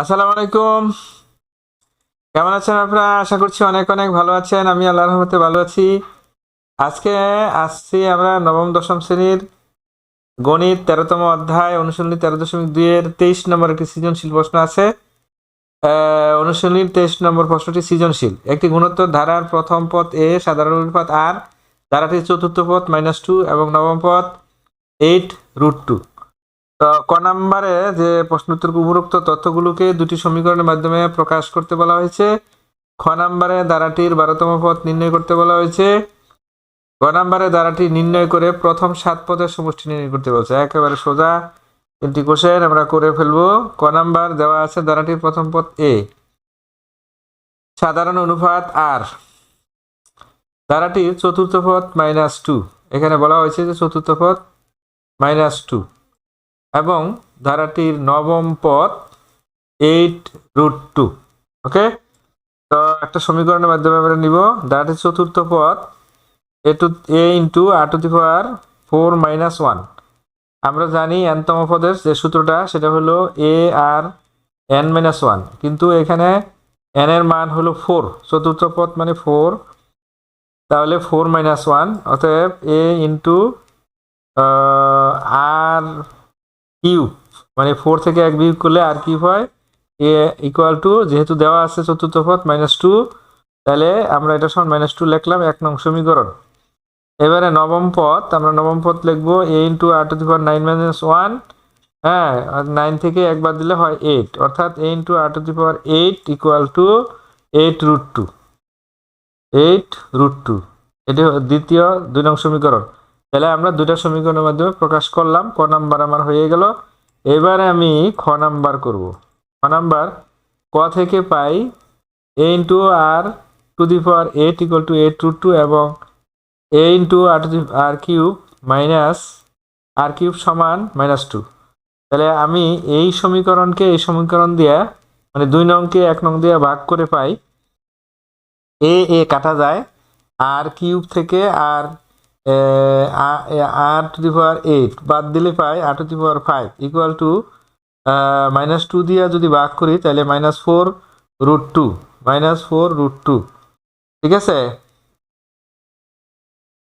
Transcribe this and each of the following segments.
আসসালামু আলাইকুম। কেমন আছেন আপনারা? আশা করছি অনেক অনেক ভালো আছেন। আমি আল্লাহর রহমতে ভালো আছি। আজকে আসছি আমরা নবম দশম শ্রেণির গণিত তেরোতম অধ্যায়, অনুশীলনী তেরো দশমিক দুইয়ের তেইশ নম্বর একটি সৃজনশীল প্রশ্ন আছে। অনুশীলনীর তেইশ নম্বর প্রশ্নটি সৃজনশীল। একটি গুণোত্তর ধারার প্রথম পথ এ, সাধারণ অনুপাত আর। ধারাটির চতুর্থ পথ মাইনাস টু এবং নবম পথ এইট রুট টু ক নাম্বারে যে প্রশ্নোত্তর উপরোক্ত তথ্যগুলোকে দুটি সমীকরণের মাধ্যমে প্রকাশ করতে বলা হয়েছে। খ নাম্বারে ধারাটির বারোতম পথ নির্ণয় করতে বলা হয়েছে। গ নাম্বারে ধারাটি নির্ণয় করে প্রথম সাত পদের সমষ্টি নির্ণয় করতে বলছে। একেবারে সোজা তিনটি কোশ্চেন আমরা করে ফেলব। ক নাম্বার দেওয়া আছে ধারাটির প্রথম পদ এ। সাধারণ অনুপাত আর। ধারাটির চতুর্থ পদ মাইনাস টু। এখানে বলা হয়েছে যে চতুর্থ পদ মাইনাস টু। এবং ধারাটির নবম পদ এইট রুট টু ওকে তো একটা সমীকরণের মাধ্যমে আমরা নিব। ধারাটির চতুর্থ পদ a two a into r to the power four minus one আমরা জানি এনতম পদের যে সূত্রটা, সেটা হলো a r n minus one কিন্তু এখানে এন এর মান হলো ফোর চতুর্থ পদ মানে ফোর তাহলে ফোর মাইনাস ওয়ান অতএব এ ইন্টু আর কিউব মানে ফোর থেকে এক বিয়োগ করলে আর কিউব হয়? এ ইকুয়াল টু যেহেতু দেওয়া আছে চতুর্থ পথ মাইনাস টু তাহলে আমরা এটা সমান মাইনাস টু লিখলাম, এক নং সমীকরণ। এবারে নবম পথ আমরা নবম পথ লিখব a into r to the power nine minus one হ্যাঁ নাইন থেকে একবার দিলে হয় এইট অর্থাৎ a into r to the power eight equal to eight root two eight root two এটি দ্বিতীয় দুই নং সমীকরণ। তাহলে আমরা দুটা সমীকরণের মাধ্যমে প্রকাশ করলাম, ক নাম্বার আমার হয়ে গেল। এবারে আমি খ নাম্বার করব। খ নাম্বার, ক থেকে পাই a into r to the power eight equal to eight root two এবং a into r to the r cube minus r cube সমান মাইনাস টু তাহলে আমি এই সমীকরণকে, এই সমীকরণ দিয়ে মানে দুই নংকে এক নং দিয়ে ভাগ করে পাই। এ এ কাটা যায়। আর কিউব থেকে আর r to the power eight বাদ দিলে পাই r to the power five equal to minus two দিয়ে যদি ভাগ করি, তাহলে minus four root two minus four root two ঠিক আছে?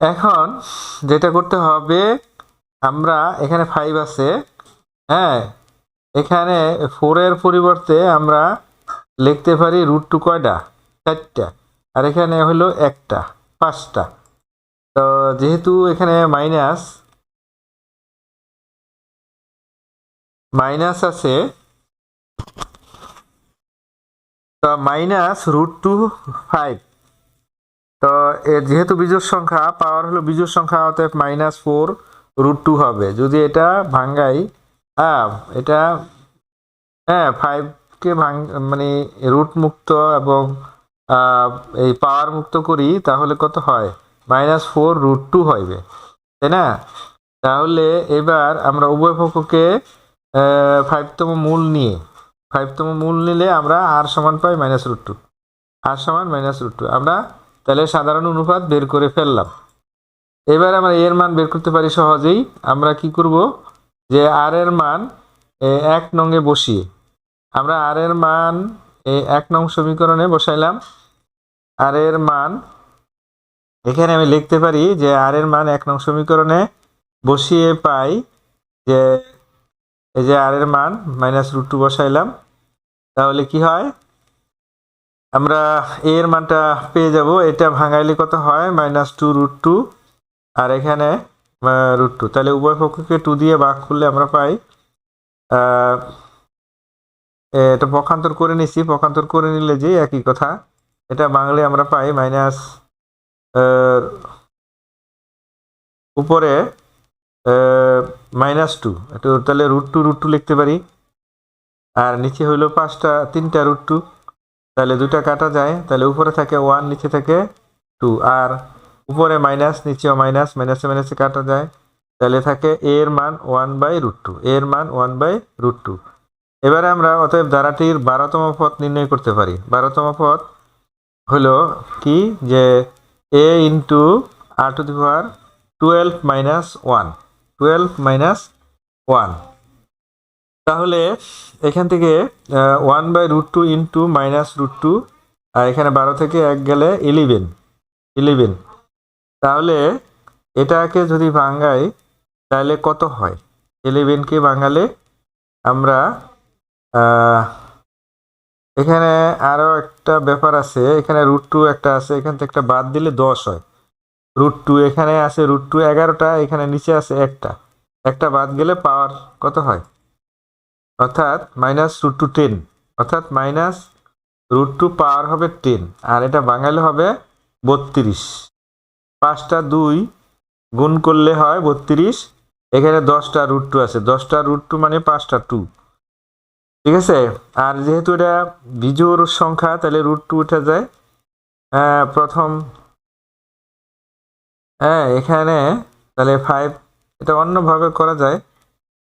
এখন যেটা করতে হবে, আমরা এখানে ফাইভ আছে। হ্যাঁ? এখানে ফোরের পরিবর্তে আমরা লিখতে পারি রুট টু কয়টা? চারটা। আর এখানে হলো একটা, পাঁচটা। তো যেহেতু এখানে মাইনাস মাইনাস আছে, তো মাইনাস রুট টু ফাইভ তো যেহেতু বিজোড় সংখ্যা পাওয়ার হলো বিজোড় সংখ্যা, অতএব মাইনাস ফোর রুট টু হবে। যদি এটা ভাঙ্গাই হ্যাঁ এটা হ্যাঁ ফাইভকে ভাঙ মানে রুট মুক্ত এবং এই পাওয়ার মুক্ত করি, তাহলে কত হয়? মাইনাস ফোর রুট টু হইবে, তাই না? তাহলে এবার আমরা উভয় পক্ষকে ফাইভতম মূল নিয়ে ফাইভতম মূল নিলে আমরা আর সমান পাই মাইনাস রুট টু আর সমান মাইনাস রুট টু আমরা তাহলে সাধারণ অনুপাত বের করে ফেললাম। এবার আমরা এর মান বের করতে পারি সহজেই। আমরা কি করব? যে আর এর মান এক নঙ্গে বসিয়ে, আমরা আর এর মান এক নং সমীকরণে বসাইলাম। আর এর মান এখানে আমি লিখতে পারি যে আর এর মান এক নং সমীকরণে বসিয়ে পাই যে এই যে আর এর মান মাইনাস রুট টু বসাইলাম, তাহলে কি হয়? আমরা এ এর মানটা পেয়ে যাব, এটা ভাঙাইলে কত হয়? মাইনাস টু রুট টু আর এখানে রুট টু তাহলে উভয় পক্ষকে টু দিয়ে ভাগ করলে আমরা পাই এটা পক্ষান্তর করে নিছি, পক্ষান্তর করে নিলে যে একই কথা, এটা বাংলে আমরা পাই মাইনাস উপরে মাইনাস টু একটু তাহলে রুট টু রুট টু লিখতে পারি। আর নিচে হইল পাঁচটা, তিনটা রুট টু তাহলে দুটা কাটা যায়। তাহলে উপরে থাকে ওয়ান নিচে থাকে টু আর উপরে মাইনাস নিচেও মাইনাস মাইনাসে মাইনাসে কাটা যায়। তাহলে থাকে এর মান ওয়ান বাই রুট টু এর মান ওয়ান বাই রুট টু এবারে আমরা অতএব ধারাটির বারোতম পথ নির্ণয় করতে পারি। বারোতম পথ হলো কি? যে a into r to the power twelve minus one twelve minus one তাহলে এখান থেকে one by root two into minus root two আর এখানে বারো থেকে এক গেলে ইলেভেন ইলেভেন তাহলে এটাকে যদি ভাঙাই, তাহলে কত হয়? ইলেভেনকে ভাঙালে আমরা এখানে আরও একটা ব্যাপার আছে, এখানে রুট টু একটা আছে, এখান থেকে একটা বাদ দিলে দশ হয়। রুট টু এখানে আছে রুট টু এগারোটা, এখানে নিচে আছে একটা। একটা বাদ গেলে পাওয়ার কত হয়? অর্থাৎ মাইনাস রুট টু টেন অর্থাৎ মাইনাস রুট টু পাওয়ার হবে টেন আর এটা বাঙালি হবে বত্রিশ। পাঁচটা দুই গুণ করলে হয় বত্রিশ, এখানে দশটা রুট টু আছে। দশটা রুট টু মানে পাঁচটা টু ঠিক আছে? আর যেহেতু এটা বিজোড় সংখ্যা তাহলে রুট টু উঠে যায়। আহ, প্রথম। হ্যাঁ এখানে তাহলে ফাইভ এটা অন্যভাবে করা যায়।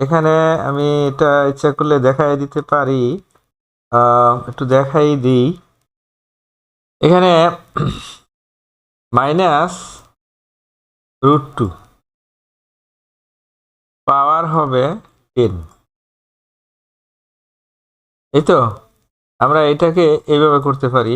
এখানে আমি এটা ইচ্ছা করলে দেখাই দিতে পারি। একটু দেখাই দিই। এখানে মাইনাস রুট টু পাওয়ার হবে টেন এই তো, আমরা এটাকে এইভাবে করতে পারি।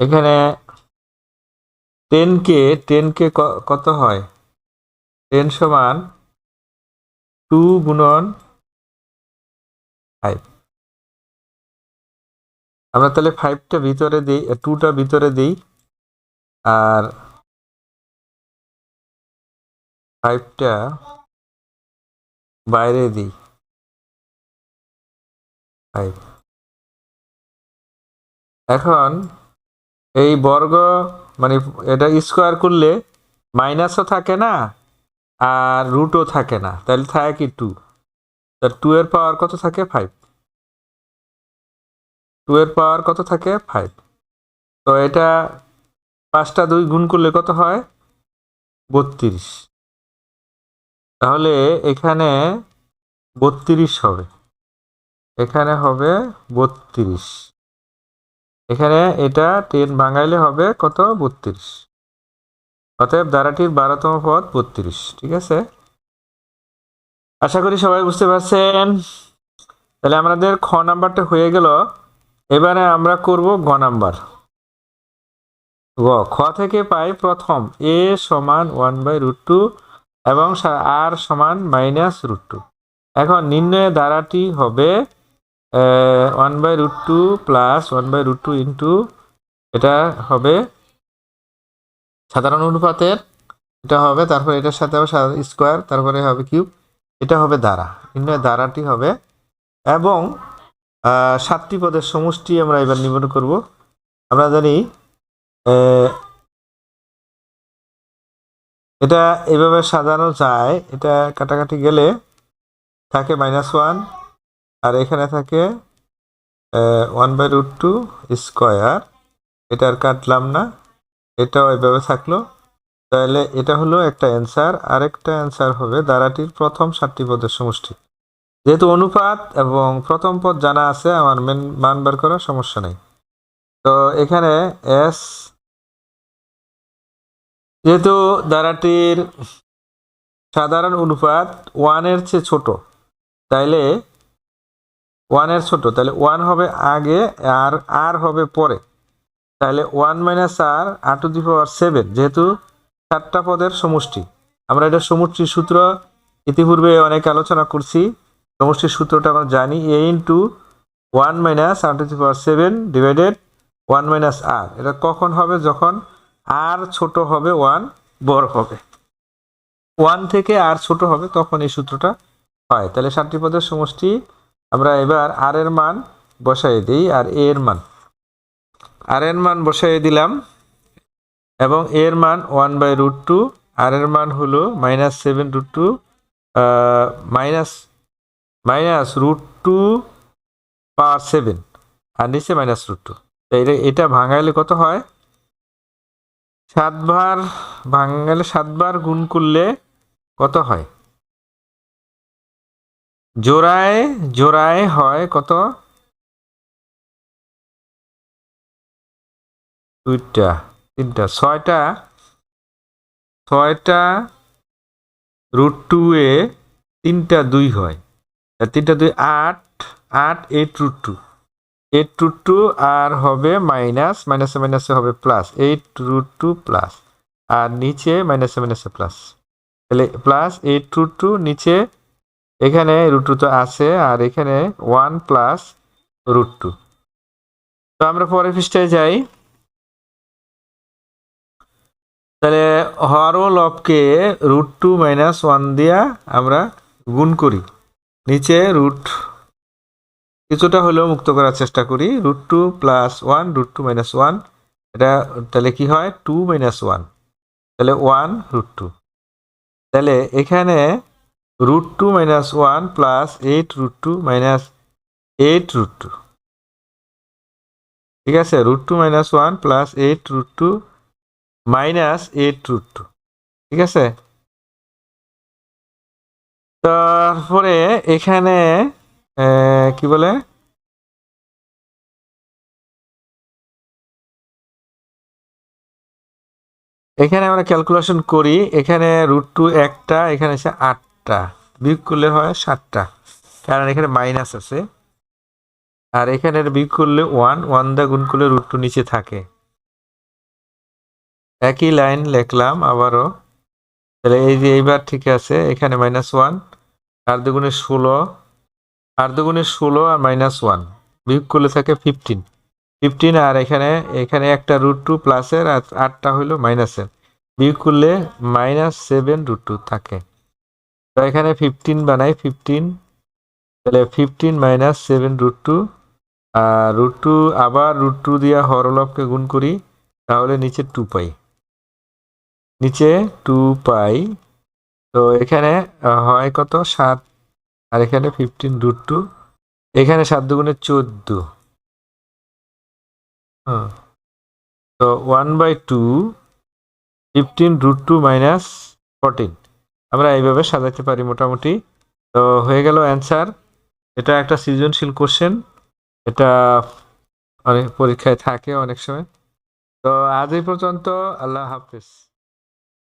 এখানে টেন কে টেন কে, কত হয়? টেন সমান টু গুণন ফাইভ আমরা তাহলে ফাইভটা ভিতরে দিই টুটা ভিতরে দিই, আর ফাইভটা বাইরে দিই। ফাইভ এখন এই বর্গ মানে এটা স্কোয়ার করলে মাইনাসও থাকে না, আর রুটও থাকে না, তাহলে থাকে কি টু তা টু এর পাওয়ার কত থাকে? ফাইভ টু এর পাওয়ার কত থাকে? ফাইভ তো এটা পাঁচটা দুই গুণ করলে কত হয়? বত্রিশ। তাহলে এখানে বত্রিশ হবে। এখানে হবে বত্রিশ। এখানে এটা টেন ভাঙাইলে হবে কত? বত্রিশ। অতএব ধারাটির বারোতম পদ বত্রিশ। ঠিক আছে? আশা করি সবাই বুঝতে পারছেন। তাহলে আমাদের খ নাম্বারটা হয়ে গেল। এবারে আমরা করব গ নাম্বার। গ খ থেকে পাই প্রথম এ সমান ওয়ান বাই রুট টু এবং আর সমান মাইনাস রুট টু। এখন নির্ণয় ধারাটি হবে one by root two plus one by root two into, এটা হবে সাধারণ অনুপাতের, এটা হবে, তারপরে এটার সাথে হবে স্কোয়ার, তারপরে হবে কিউব, এটা হবে দ্বারা নির্ণয় দ্বারাটি হবে এবং সাতটি পদের সমষ্টি আমরা এবার নির্মাণ করব। আমরা জানি এটা এভাবে সাজানো যায়, এটা কাটাকাটি গেলে থাকে মাইনাস ওয়ান আর এখানে থাকে one by root two square এটা আর কাটলাম না, এটাও এভাবে থাকল। তাহলে এটা হলো একটা অ্যান্সার আরেকটা অ্যান্সার হবে দ্বারাটির প্রথম সাতটি পদের সমষ্টি। যেহেতু অনুপাত এবং প্রথম পদ জানা আছে, আমার মেন মান বার করার সমস্যা নেই। তো এখানে এস যেহেতু দ্বারাটির সাধারণ অনুপাত ওয়ানের চেয়ে ছোট, তাইলে ওয়ানের ছোট তাহলে ওয়ান হবে আগে আর আর হবে পরে। তাহলে one minus r r to the power seven যেহেতু সাতটা পদের সমষ্টি। আমরা এটা সমষ্টির সূত্র ইতিপূর্বে অনেক আলোচনা করছি। সমষ্টির সূত্রটা আমরা জানি a into one minus r to power seven divided one minus r এটা কখন হবে? যখন আর ছোট হবে ওয়ান বড় হবে। ওয়ান থেকে আর ছোট হবে তখন এই সূত্রটা হয়। তাহলে সাতটি পদের সমষ্টি আমরা এবার আর এর মান বসাই দিই, আর এ এর মান। আর এর মান বসাই দিলাম, এবং এর মান one by root two r এর মান হলো minus seven root two minus minus root two power seven. আর নিচে মাইনাস রুট টু। এটা এটা ভাঙাইলে কত হয়? সাতবার ভাঙাইলে সাতবার গুণ করলে কত হয়? জোড়ায় জোড়ায় হয় কত? দুইটা, তিনটা, ছয়টা। ছয়টা রুট টু এ তিনটা দুই হয়। তিনটা দুই, আট আট eight root two eight root two আর হবে মাইনাস মাইনাসে মাইনাসে হবে plus eight root two plus আর নিচে মাইনাসে মাইনাসে প্লাস তাহলে প্লাস এইট রুট টু নিচে এখানে রুট টু তো আছে, আর এখানে ওয়ান প্লাস রুট টু তো আমরা পরের পৃষ্ঠায় যাই। তাহলে হর ও লবকে রুট টু মাইনাস ওয়ান দিয়া আমরা গুণ করি। নিচে রুট কিছুটা হলেও মুক্ত করার চেষ্টা করি। Root two plus one root two minus one এটা তাহলে কি হয়? টু মাইনাস ওয়ান তাহলে ওয়ান রুট টু তাহলে এখানে root two minus one plus eight root two minus eight root two ঠিক আছে? Root two minus one plus eight root two minus eight root two ঠিক আছে? তারপরে এখানে কি বলে? এখানে আমরা ক্যালকুলেশন করি, এখানে রুট টু একটা, এখানে আছে আটটা। বিয়োগ করলে হয় সাতটা। কারণ এখানে মাইনাস আছে। আর এখানে বিয়োগ করলে ওয়ান ওয়ান দা গুণ করলে রুট টু নিচে থাকে। একই লাইন লিখলাম আবারও। তাহলে এই যে এইবার ঠিক আছে, এখানে মাইনাস ওয়ান আর দুগুণে ষোলো আর দুগুণে ষোলো আর মাইনাস ওয়ান বিয়োগ করলে থাকে ফিফটিন ফিফটিন আর এখানে এখানে একটা রুট টু প্লাসের আর আটটা হইল মাইনাসের বিয়োগ করলে মাইনাস সেভেন রুট টু থাকে। তো এখানে ফিফটিন বানাই ফিফটিন তাহলে fifteen minus seven root two আর রুট টু আবার রুট টু দিয়া হরলভকে গুণ করি, তাহলে নিচে টু পাই। নিচে টু পাই। তো এখানে হয় কত? সাত, আর এখানে ফিফটিন রুট টু এখানে সাত দুগুণে চোদ্দ। হ্যাঁ তো one by two fifteen root two minus fourteen আমরা এইভাবে সাজাতে পারি মোটামুটি। তো হয়ে গেল অ্যান্সার এটা একটা সৃজনশীল কোশ্চেন এটা অনেক পরীক্ষায় থাকে অনেক সময়। তো আজ এই পর্যন্ত, আল্লাহ হাফিজ।